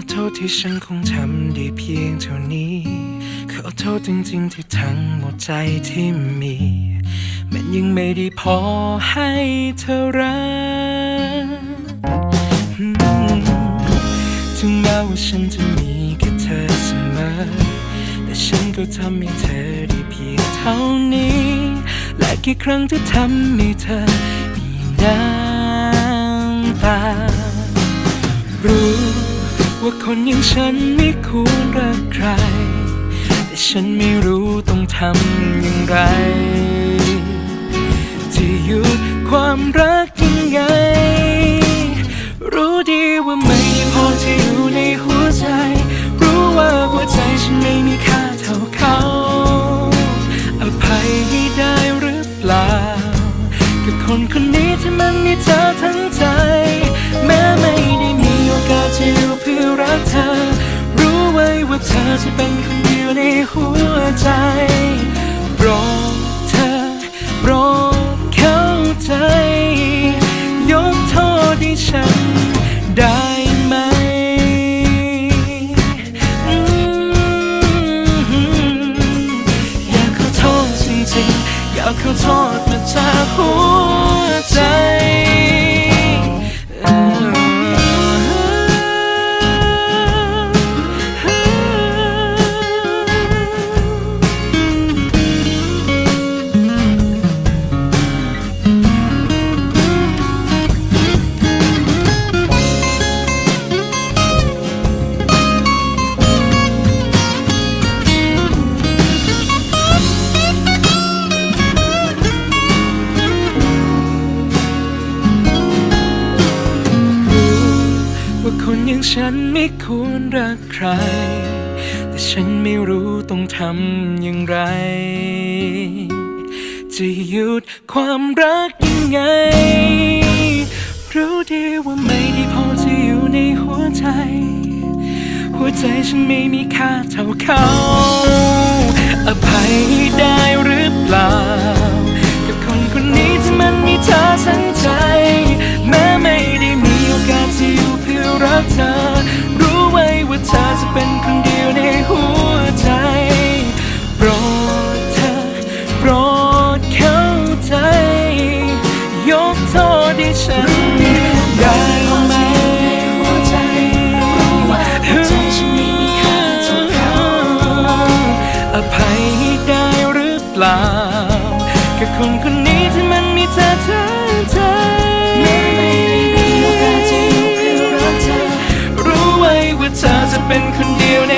อโทษที่ฉันคงทำได้เพียงเท่านี้ ขอโทษจริงๆที่ทั้งหมดใจที่มี มันยังไม่ได้พอให้เธอรักถึงแม้ว่าฉันจะมีแค่เธอเสมอ แต่ฉันก็ทำให้เธอได้เพียงเท่านี้ และกี่ครั้งที่ทำให้เธอมีน้ำตารู้ ว่าคนอย่างฉันไม่ควรรักใคร แต่ฉันไม่รู้ต้องทำอย่างไร ที่หยุดความรักยังไง รู้ดีว่าไม่พอที่อยู่ในหัวใจ รู้ว่าหัวใจฉันไม่มีค่าเท่าเขา อภัยให้ได้หรือเปล่า กับคนคนนี้ที่มันมีเธอทั้งใจ แม้ไม่ จะอยู่เพื่อรักเธอ รู้ไว้ว่าเธอจะเป็นคนเดียวในหัวใจโปรดเธอโปรดเข้าใจ ยกโทษให้ฉันได้ไหมอืมอยากขอโทษจริงๆอยากขอโทษมาจากหัวใจ ฉันไม่ควรรักใคร แต่ฉันไม่รู้ต้องทำอย่างไร จะหยุดความรักยังไง รู้ดีว่าไม่ได้พอจะอยู่ในหัวใจ หัวใจฉันไม่มีค่าเท่าเขา อภัยได้หรือเปล่า ฉันได้ไหมอภัยให้ได้หรือเปล่ากับคนคนนี้ที่มันมีเธอทั้งใจรู้ไว้ว่าเธอจะเป็นคนเดียวในห